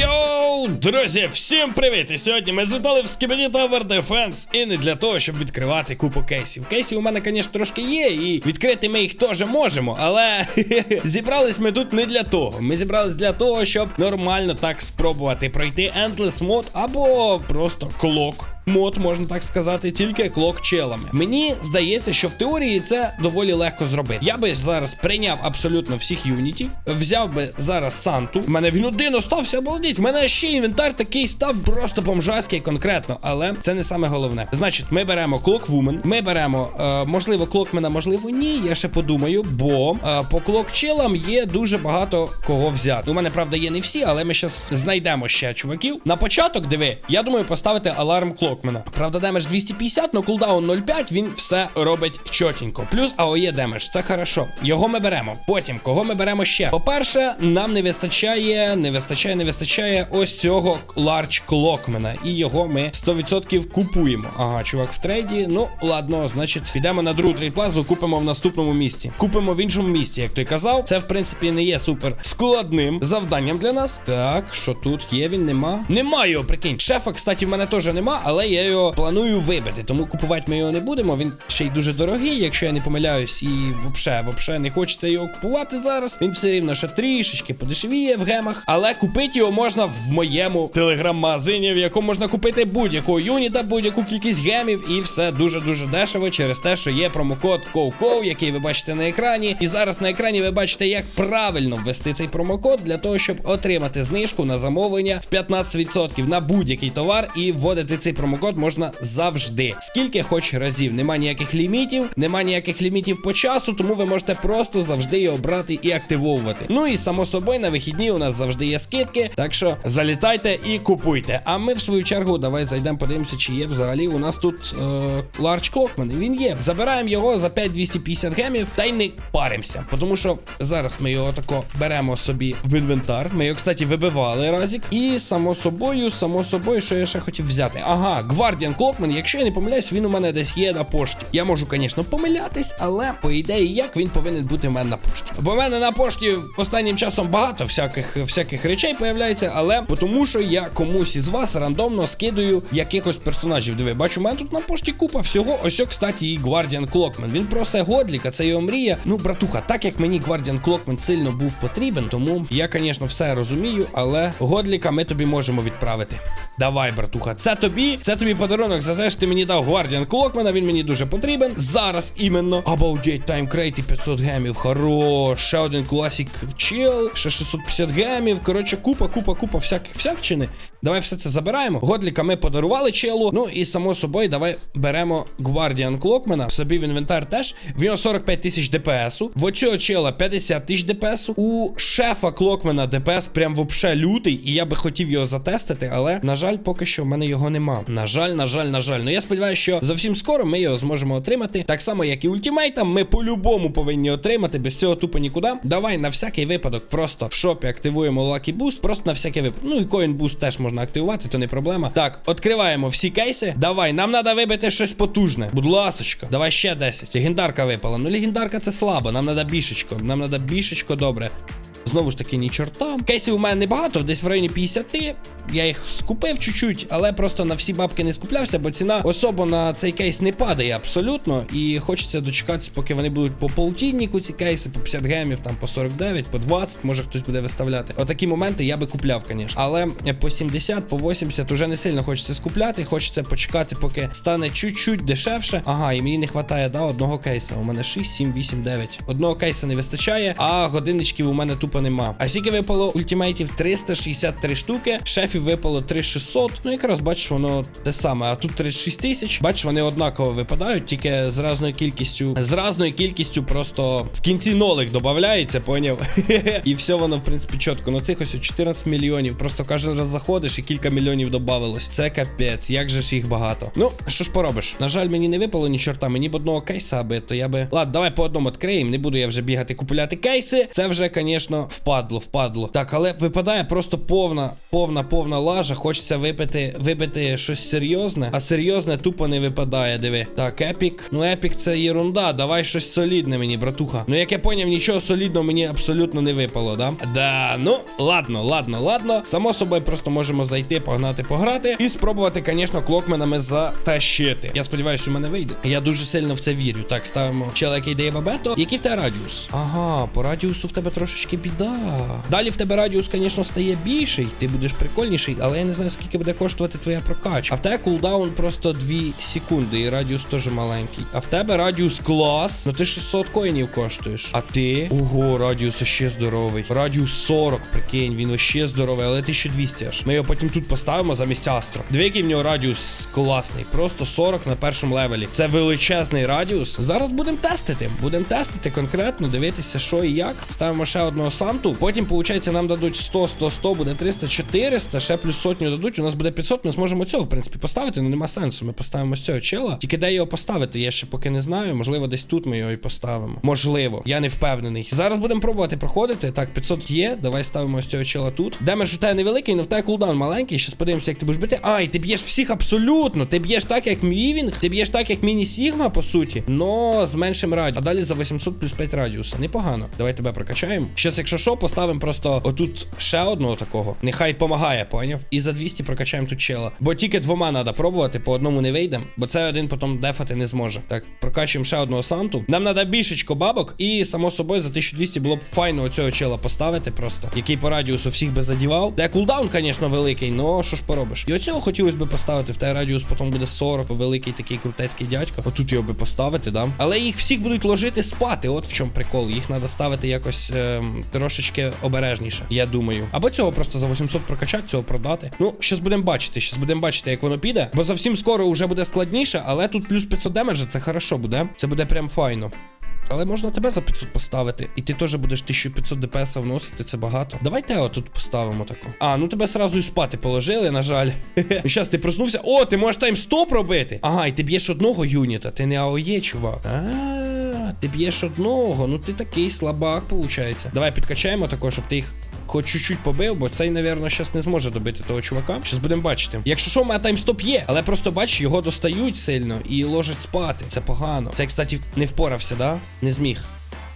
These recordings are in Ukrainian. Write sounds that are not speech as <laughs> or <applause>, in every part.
Йоу, друзі, всім привіт! І сьогодні ми звітали в Скібені Tower Defense і не для того, щоб відкривати купу кейсів. Кейсів у мене, звісно, трошки є, і відкрити ми їх теж можемо, але <laughs> зібрались ми тут не для того. Ми зібрались для того, щоб нормально так спробувати пройти Endless Mode або просто клок. Мод, можна так сказати, тільки клок челами. Мені здається, що в теорії це доволі легко зробити. Я би зараз прийняв абсолютно всіх юнітів, взяв би зараз Санту. У мене він один остався, обалдіть. У мене ще інвентар такий став просто бомжаський конкретно, але це не саме головне. Значить, ми беремо клоквумен, ми беремо, е, можливо, клокмена, можливо, ні. Я ще подумаю, бо е, по клокчелам є дуже багато кого взяти. У мене правда є не всі, але ми зараз знайдемо ще чуваків. На початок, диви, я думаю, поставити аларм клокмена. Правда, демедж 250, но кулдаун 0,5, він все робить чотенько. Плюс АОЄ демедж, це хорошо. Його ми беремо. Потім, кого ми беремо ще? По-перше, нам не вистачає, не вистачає, не вистачає ось цього ларч клокмена. І його ми 100% купуємо. Ага, чувак в трейді. Ну, ладно, значить, підемо на другу трейдплазу, купимо в наступному місті. Купимо в іншому місті, як той казав. Це, в принципі, не є супер складним завданням для нас. Так, що тут є? Він нема. Немає прикинь. Шефа, кстати, в мене теж нема, але я його планую вибити. Тому купувати ми його не будемо. Він ще й дуже дорогий, якщо я не помиляюсь, і взагалі, взагалі не хочеться його купувати зараз. Він все рівно ще трішечки подешевіє в гемах. Але купити його можна в моєму телеграм-магазині, в якому можна купити будь-якого юніта, будь-яку кількість гемів, і все дуже-дуже дешево через те, що є промокод KOWKOW, який ви бачите на екрані. І зараз на екрані ви бачите, як правильно ввести цей промокод для того, щоб отримати знижку на замовлення в 15% на будь-який товар. І вводити цей промокод можна завжди. Скільки хоч разів. Нема ніяких лімітів, нема ніяких лімітів по часу, тому ви можете просто завжди його брати і активовувати. Ну і само собою на вихідні у нас завжди є скидки. Так що залітайте і купуйте. А ми в свою чергу давай зайдемо, подивимося, чи є взагалі у нас тут е, Large Clockman. Він є. Забираємо його за 5250 гемів та й не паримося. Тому що зараз ми його тако беремо собі в інвентар. Ми його, кстати, вибивали разік. І само собою, само собою, що я ще хотів взяти. Ага, Guardian Clockman, якщо я не помиляюсь, він у мене десь є на пошті. Я можу, звісно, помилятись, але по ідеї, як він повинен бути в мене на пошті. Бо в мене на пошті останнім часом багато всяких всяких речей появляється, але тому що я комусь із вас рандомно скидаю якихось персонажів. Диви, бачу, у мене тут на пошті купа всього. Ось, кстати, і Guardian Clockman. Він просить Годліка, це його мрія. Ну, братуха, так як мені Guardian Clockman сильно був потрібен, тому я, звісно, все розумію, але Годліка ми тобі можемо відправити. Давай, братуха, це тобі, це тобі подарунок за те, що ти мені дав Guardian Clockman, він мені дуже потрібен. Зараз іменно. Обалдеть, таймкрейт і 500 гемів. Хорош. Ще один класік чел, ще 650 гемів. Коротше, купа, купа, купа всяких всякчини. Давай все це забираємо. Годліка ми подарували челу. Ну і само собою, давай беремо Guardian Clockman. Собі в інвентар теж. В нього 45 тисяч ДПСу. В оцього чела 50 тисяч ДПСу. У шефа Клокмена ДПС прям вообще лютий. І я би хотів його затестити, але, на жаль, поки що в мене його нема. На жаль, на жаль, на жаль. Ну я сподіваюся, що зовсім скоро ми його зможемо отримати. Так само, як і ультимейтам, ми по-любому повинні отримати. Без цього тупо нікуди. Давай на всякий випадок, просто в шопі активуємо Lucky Boost. Просто на всякий випадок. Ну і Coin Boost теж можна активувати, то не проблема. Так, відкриваємо всі кейси. Давай, нам треба вибити щось потужне. Будь ласочка, давай ще 10. Легендарка випала. Ну, легендарка це слабо. Нам треба бішечко. Нам треба бішечко добре. Знову ж таки, ні чорта. Кейсів у мене небагато, десь в районі 50. Я їх скупив чуть-чуть, але просто на всі бабки не скуплявся, бо ціна особо на цей кейс не падає абсолютно. І хочеться дочекатися, поки вони будуть по полтиннику, ці кейси, по 50 гемів, там по 49, по 20, може хтось буде виставляти. Отакі моменти я би купляв, звісно. Але по 70, по 80 уже не сильно хочеться скупляти. Хочеться почекати, поки стане чуть-чуть дешевше. Ага, і мені не вистачає да, одного кейса. У мене 6, 7, 8, 9. Одного кейса не вистачає, а годинничків у мене тупо нема. А скільки випало ультимейтів? 363 штуки. Шефів випало 3600. Ну, якраз бачиш, воно те саме. А тут 36 тисяч. Бачиш, вони однаково випадають, тільки з разною кількістю. З разною кількістю просто в кінці нолик додається, поняв? <laughs> і все воно, в принципі, чітко. На цих ось 14 мільйонів. Просто кожен раз заходиш і кілька мільйонів додавалось. Це капець, як же ж їх багато. Ну, що ж поробиш? На жаль, мені не випало ні чорта, мені б одного кейса, аби то я би. Ладно, давай по одному відкриємо. Не буду я вже бігати купувати кейси. Це вже, звісно. Впадло, впадло. Так, але випадає просто повна, повна, повна лажа. Хочеться випити, вибити щось серйозне, а серйозне тупо не випадає. Диви. Так, епік. Ну, епік це єрунда. Давай щось солідне мені, братуха. Ну, як я поняв, нічого солідного мені абсолютно не випало, да? Да, ну, ладно, ладно, ладно. Само собою просто можемо зайти, погнати, пограти і спробувати, звісно, клокменами затащити. Я сподіваюся, у мене вийде. Я дуже сильно в це вірю. Так, ставимо чела, який бабето. Який в тебе радіус? Ага, по радіусу в тебе трошечки біда. Далі в тебе радіус, звісно, стає більший. Ти будеш прикольніший, але я не знаю, скільки буде коштувати твоя прокачка. А в тебе кулдаун просто 2 секунди, і радіус теж маленький. А в тебе радіус клас. Ну ти 600 коїнів коштуєш. А ти? Ого, радіус ще здоровий. Радіус 40, прикинь, він ще здоровий, але 1200 аж. Ми його потім тут поставимо замість Астро. Диви, який в нього радіус класний. Просто 40 на першому левелі. Це величезний радіус. Зараз будемо тестити. Будемо тестити конкретно, дивитися, що і як. Ставимо ще одного санту. Потім, виходить, нам дадуть 100, 100, 100, буде 300, 400, ще плюс сотню дадуть. У нас буде 500, ми зможемо цього, в принципі, поставити, ну нема сенсу. Ми поставимо з цього чела. Тільки де його поставити, я ще поки не знаю. Можливо, десь тут ми його і поставимо. Можливо, я не впевнений. Зараз будемо пробувати проходити. Так, 500 є. Давай ставимо ось цього чела тут. Демедж у тебе невеликий, але в тебе кулдаун маленький. Щас подивимося, як ти будеш бити. Ай, ти б'єш всіх абсолютно. Ти б'єш так, як Мівінг, ти б'єш так, як Міні-Сігма, по суті, но з меншим радіусом. А далі за 800 плюс 5 радіуса. Непогано. Давай тебе прокачаємо. Щас, якщо що, поставимо просто отут ще одного такого. Нехай помагає, поняв? І за 200 прокачаємо тут чела. Бо тільки двома треба пробувати, по одному не вийдемо, бо це один потім дефати не зможе. Так, прокачуємо ще одного санту. Нам треба більшечко бабок, і само собою за 1200 було б файно оцього чела поставити просто, який по радіусу всіх би задівав. Де кулдаун, звісно, великий, но що ж поробиш. І оцього хотілося б поставити. В те радіус потім буде 40, великий такий крутецький дядько. Отут його би поставити, да. Але їх всіх будуть ложити спати. От в чому прикол. Їх треба ставити якось ем, трошечки обережніше, я думаю. Або цього просто за 800 прокачати, цього продати. Ну, щас будемо бачити. Щас будемо бачити, як воно піде. Бо зовсім скоро вже буде складніше, але тут плюс 500 демеджа, це хорошо буде. Це буде прям файно. Але можна тебе за 500 поставити, і ти теж будеш 1500 ДПС вносити, це багато. Давай Тео тут поставимо тако. А, ну тебе сразу і спати положили, на жаль. Ну <laughs> щас ти проснувся. О, ти можеш тайм 100 робити. Ага, і ти б'єш одного юніта, ти не АОЄ, чувак. А, ти б'єш одного, ну ти такий слабак, виходить. Давай підкачаємо також, щоб ти їх. Хоч чуть-чуть побив, бо цей, напевно, зараз не зможе добити того чувака. Щас будемо бачити. Якщо що, у мене таймстоп є, але просто бач, його достають сильно і ложать спати. Це погано. Це, кстати, не впорався, да? Не зміг.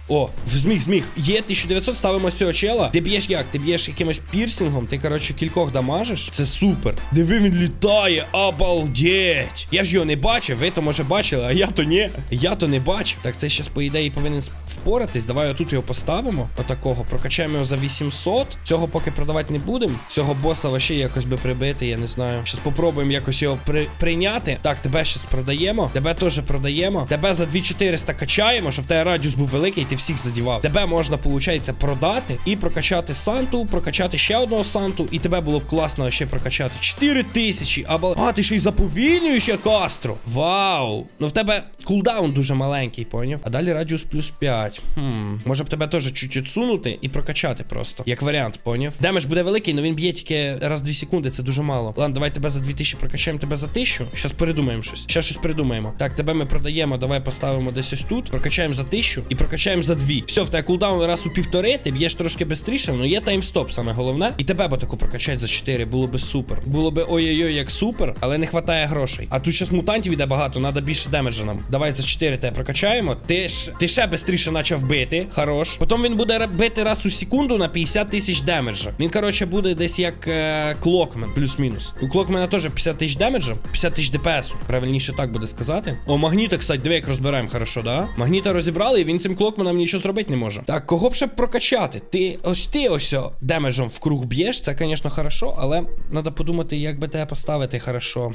О, зміг, зміг. Є 1900, ставимо з цього чела. Ти б'єш як? Ти б'єш якимось пірсингом, ти, коротше, кількох дамажиш. Це супер. Диви, він літає. Обалдеть. Я ж його не бачив, ви то може бачили, а я то ні. Я то не бачив. Так, це щас, по ідеї, повинен впоратись. Давай отут його поставимо. Отакого. Прокачаємо його за 800. Цього поки продавати не будемо. Цього боса вообще якось би прибити, я не знаю. Щас попробуємо якось його при... прийняти. Так, тебе щас продаємо. Тебе теж продаємо. Тебе за 2400 качаємо, щоб в тебе радіус був великий, всіх задівав. Тебе можна, виходить, продати і прокачати Санту, прокачати ще одного Санту, і тебе було б класно ще прокачати 4 тисячі. Або. А, ти ще й заповільнюєш як Астро. Вау! Ну в тебе кулдаун дуже маленький, поняв? А далі радіус плюс 5. Хм. Може б тебе теж чуть-чуть сунути і прокачати просто. Як варіант, поняв? Демедж буде великий, але він б'є тільки раз 2 секунди, це дуже мало. Ладно, давай тебе за 2000 прокачаємо тебе за 1000. Щас передумаємо щось. Щас щось придумаємо. Так, тебе ми продаємо, давай поставимо десь ось тут. Прокачаємо за 1000 і прокачаємо за 2. Все, в тебе кулдаун раз у півтори, ти б'єш трошки швидше, але є таймстоп, саме головне. І тебе би таку прокачати за 4, було би супер. Було би ой-ой-ой, як супер, але не вистачає грошей. А тут щас мутантів іде багато, треба більше демеджа нам. Давай за 4 тебе прокачаємо. Ти ж ти ще швидше почав бити. Хорош. Потім він буде бити раз у секунду на 50 тисяч демеджа. Він, коротше, буде десь як е, клокмен, плюс-мінус. У клокмена теж 50 тисяч демеджа, 50 тисяч ДПСу. Правильніше так буде сказати. О, магніта, кстати, диви, як розбираємо, хорошо, да? Магніта розібрали, і він цим клокменом нічого зробити не може. Так, кого б ще прокачати? Ти ось ти ось о, демеджем в круг б'єш, це, звісно, хорошо, але треба подумати, як би тебе поставити хорошо.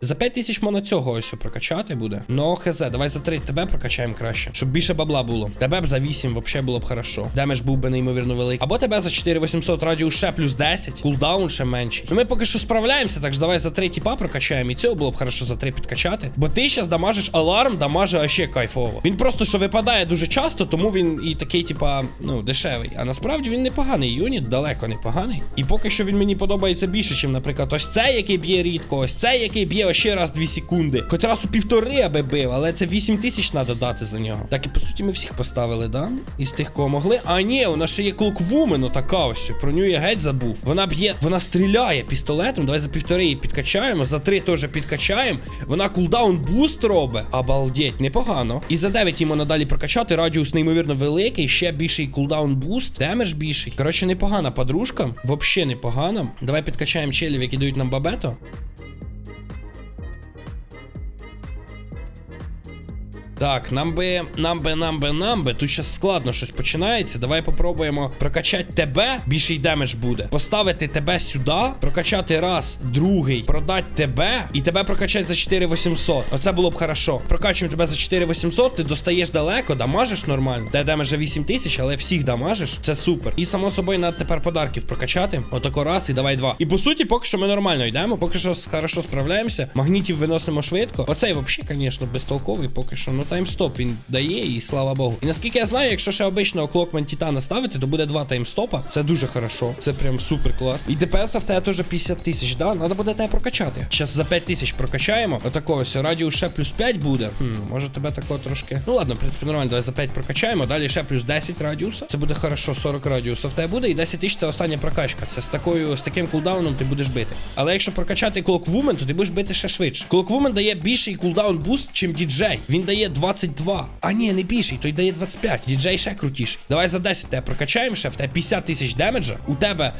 За 5 тисяч можна цього ось прокачати буде. Ну, хз, давай за 3 тебе прокачаємо краще, щоб більше бабла було. Тебе б за 8 взагалі було б хорошо. Демедж був би неймовірно великий. Або тебе за 4800 радіус ще плюс 10, кулдаун ще менший. Ну ми поки що справляємося, так що давай за 3 тіпа прокачаємо. І цього було б хорошо за 3 підкачати. Бо ти зараз дамажиш аларм, дамаже ще кайфово. Він просто що випадає випадає дуже часто, тому він і такий, типа, ну, дешевий. А насправді він непоганий юніт, далеко непоганий. І поки що він мені подобається більше, ніж, наприклад, ось цей, який б'є рідко, ось цей, який б'є ще раз 2 секунди. Хоч раз у півтори аби бив, але це 8 тисяч треба дати за нього. Так і по суті ми всіх поставили, да? Із тих, кого могли. А ні, у нас ще є клоквумен, така ось. Про нього я геть забув. Вона б'є, вона стріляє пістолетом. Давай за півтори її підкачаємо, за три теж підкачаємо. Вона кулдаун буст робить. Обалдеть, непогано. І за 9 йому надалі прокачати. Радіус неймовірно великий, ще більший кулдаун буст, демедж більший. Коротше, непогана подружка. взагалі непогана. Давай підкачаємо челів, які дають нам бабето. Так, нам би, нам би, нам би, нам би. Тут щас складно щось починається. Давай попробуємо прокачати тебе. Більший демедж буде. Поставити тебе сюди, прокачати раз, другий, продати тебе, і тебе прокачати за 4800. Оце було б хорошо. Прокачуємо тебе за 4800, ти достаєш далеко, дамажиш нормально. Те демеджа 8000, але всіх дамажиш. Це супер. І само собою надо тепер подарків прокачати. Отако раз і давай два. І по суті, поки що ми нормально йдемо, поки що хорошо справляємося. Магнітів виносимо швидко. Оцей взагалі, звісно, безтолковий, поки що. Ну таймстоп він дає, і слава Богу. І наскільки я знаю, якщо ще обичного клокмен Титана ставити, то буде два таймстопа. Це дуже хорошо. Це прям супер клас. І ДПС в тебе теж 50 тисяч, да? Надо буде тебе прокачати. Зараз за 5 тисяч прокачаємо. Отакого ось радіус ще плюс 5 буде. Хм, може тебе тако трошки. Ну ладно, в принципі, нормально, давай за 5 прокачаємо. Далі ще плюс 10 радіуса. Це буде хорошо, 40 радіуса в тебе буде. І 10 тисяч це остання прокачка. Це з такою, з таким кулдауном ти будеш бити. Але якщо прокачати Clockwoman, то ти будеш бити ще швидше. Clockwoman дає більший кулдаун буст, чим діджей. Він дає 22. А ні, не більший, той дає 25. Діджей ще крутіший. Давай за 10 тебе прокачаємо ще, в тебе 50 тисяч демеджа. У тебе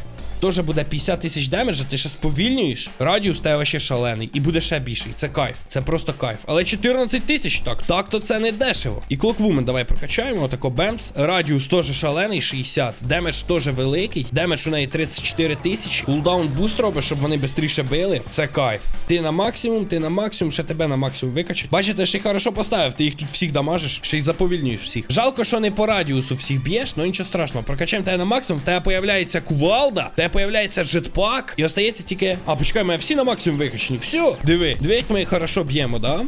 Теж буде 50 тисяч демеджа, ти ще сповільнюєш. Радіус тебе ще шалений. І буде ще більший. Це кайф. Це просто кайф. Але 14 тисяч, так, так, то це не дешево. І Clockwoman давай прокачаємо. Отако бемс. Радіус теж шалений, 60. Демедж теж великий. Демедж у неї 34 тисячі. Кулдаун буст робить, щоб вони швидше били. Це кайф. Ти на максимум, ти на максимум, ще тебе на максимум викачать. Бачите, ще й хорошо поставив. Ти їх тут всіх дамажиш, ще й заповільнюєш всіх. Жалко, що не по радіусу всіх б'єш, ну нічого страшного. Прокачаємо тебе на максимум, в тебе появляється кувалда, тебе появляється жетпак, і остається тільки. А, почекай, ми всі на максимум викачені. Все, диви, диви, як ми хорошо б'ємо, да?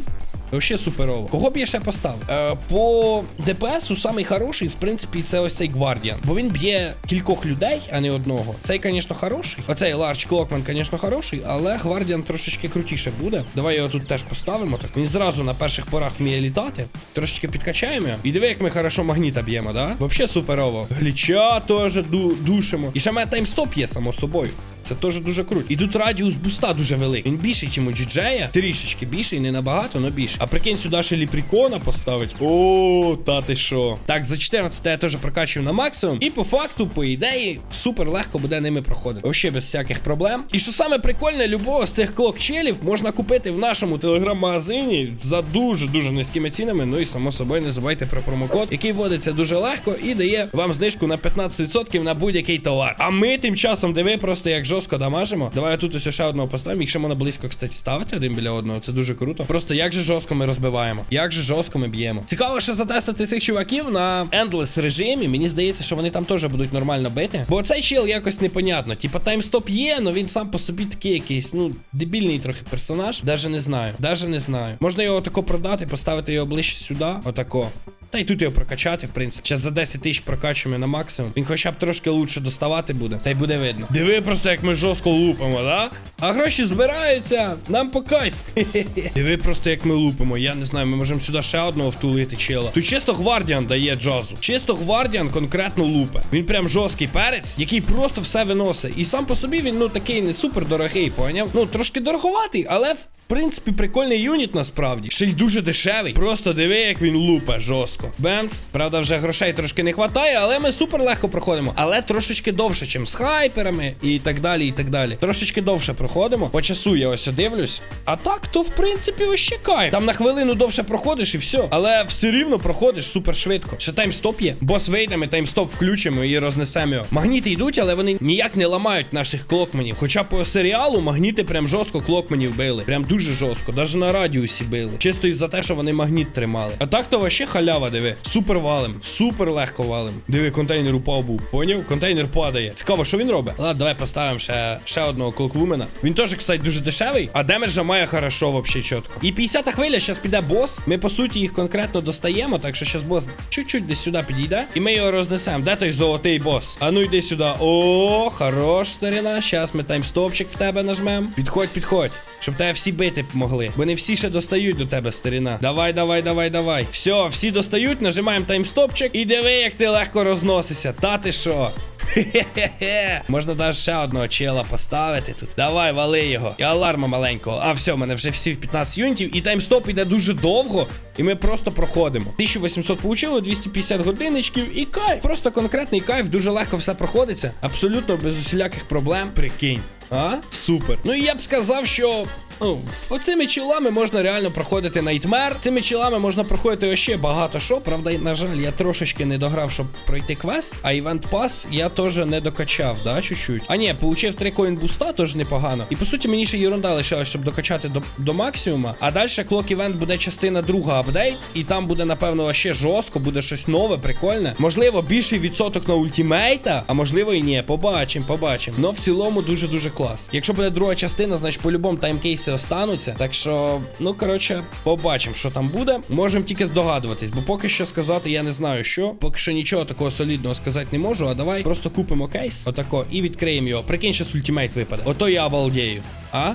Вообще суперово. Кого б я ще поставив? Е, по ДПСу самий хороший, в принципі, це ось цей Гвардіан. Бо він б'є кількох людей, а не одного. Цей, звісно, хороший. Оцей Ларч Клокман, звісно, хороший, але Гвардіан трошечки крутіше буде. Давай його тут теж поставимо. Так він зразу на перших порах вміє літати. Трошечки підкачаємо. І диви, як ми хорошо магніта б'ємо, да? Вообще суперово. Гліча теж ду душимо. І ще мене таймстоп є, само собою. Це теж дуже круто. І тут радіус буста дуже великий. Він більший, ніж у джіджея. Трішечки більший, не набагато, але більше. А прикинь, сюди ще ліпрікона поставить. О, та ти що. Так, за 14 я теж прокачую на максимум. І по факту, по ідеї, супер легко буде ними проходити. Вообще без всяких проблем. І що саме прикольне, любого з цих клокчелів можна купити в нашому телеграм-магазині за дуже-дуже низькими цінами. Ну і само собою не забувайте про промокод, який вводиться дуже легко і дає вам знижку на 15% на будь-який товар. А ми тим часом диви просто як жорстко дамажимо. Давай тут ось ще одного поставимо. Якщо можна близько, кстати, ставити один біля одного, це дуже круто. Просто як же жорстко ми розбиваємо, як же жорстко ми б'ємо. Цікаво ще затестити цих чуваків на Endless режимі. Мені здається, що вони там теж будуть нормально бити. Бо цей чел якось непонятно. Типа таймстоп є, але він сам по собі такий якийсь, ну, дебільний трохи персонаж. Даже не знаю. Даже не знаю. Можна його тако продати, поставити його ближче сюди. Отако. Та й тут його прокачати, в принципі. Зараз за 10 тисяч прокачуємо на максимум. Він хоча б трошки лучше доставати буде. Та й буде видно. Диви просто, як ми жорстко лупимо, да? А гроші збираються. Нам по кайф. <laughs> Диви просто, як ми лупимо. Я не знаю, ми можемо сюди ще одного втулити чела. Тут чисто гвардіан дає джазу. Чисто гвардіан конкретно лупе. Він прям жорсткий перець, який просто все виносить. І сам по собі він ну такий не супер дорогий, поняв? Ну трошки дороговатий, але в в принципі, прикольний юніт насправді. Ще й дуже дешевий. Просто диви, як він лупе жорстко. Бемц. Правда, вже грошей трошки не вистачає, але ми супер легко проходимо. Але трошечки довше, ніж з хайперами і так далі. і так далі. Трошечки довше проходимо. По часу я ось дивлюсь. А так, то в принципі ось кайф. Там на хвилину довше проходиш і все. Але все рівно проходиш супер швидко. Ще таймстоп є. Бос вийде, ми таймстоп включимо і рознесемо його. Магніти йдуть, але вони ніяк не ламають наших клокменів. Хоча по серіалу магніти прям жорстко клокменів били. Прям дуже дуже жорстко, навіть на радіусі били. Чисто із-за те, що вони магніт тримали. А так то вообще халява, диви. Супер валим, супер легко валим. Диви, контейнер упав був. Поняв? Контейнер падає. Цікаво, що він робить? Ладно, давай поставимо ще, ще одного клоклумена. Він теж, кстати, дуже дешевий, а демеджа має хорошо, вообще чітко. І 50 хвиля, зараз піде бос. Ми по суті їх конкретно достаємо, так що зараз бос чуть-чуть десь сюди підійде. І ми його рознесемо. Де той золотий бос? А ну йди сюди. О, хорош, старина. Щас ми таймстопчик в тебе нажмем. Підходь, підходь. Щоб тебе всі бити могли. Бо не всі ще достають до тебе, старина. Давай, давай, давай, давай. Все, всі достають, нажимаємо таймстопчик. І диви, як ти легко розносишся. Та ти що? Хе-хе-хе. Можна навіть ще одного чела поставити тут. Давай, вали його. І аларма маленького. А все, в мене вже всі в 15 юнітів. І таймстоп іде дуже довго. І ми просто проходимо. 1800 получили, 250 годиночків і кайф. Просто конкретний кайф, дуже легко все проходиться. Абсолютно без усіляких проблем. Прикинь. А? Супер. Ну і я б сказав, що. Ну, оцими чілами можна реально проходити найтмер. Цими чілами можна проходити ще багато що. Правда, на жаль, я трошечки не дограв, щоб пройти квест, а івент пас я теж не докачав, да, чуть-чуть. А ні, получив 3 коін буста, теж непогано. І по суті, мені ще ерунда лишилась, щоб докачати до, до максимума. А далі клок івент буде частина друга апдейт, і там буде, напевно, ще жорстко, буде щось нове, прикольне. Можливо, більший відсоток на ультімейта, а можливо і ні. Побачимо, побачимо. Но в цілому дуже-дуже клас. Якщо буде друга частина, значить по-любому таймкейси остануться. Так що, ну коротше, побачимо, що там буде. Можемо тільки здогадуватись, бо поки що сказати я не знаю що. Поки що нічого такого солідного сказати не можу. А давай просто купимо кейс, отако, і відкриємо його. Прикинь, що з ультімейт випаде. Ото я обалдею. А?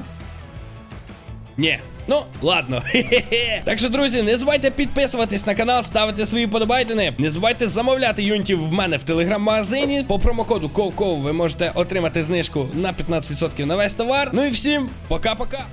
Ні. Ну, ладно. Хе-хе-хе. <laughs> Так що, друзі, не забувайте підписуватись на канал, ставити свої подобайтини. Не забувайте замовляти юнітів в мене в телеграм-магазині. По промокоду КОВКОВ ви можете отримати знижку на 15% на весь товар. Ну і всім пока-пока.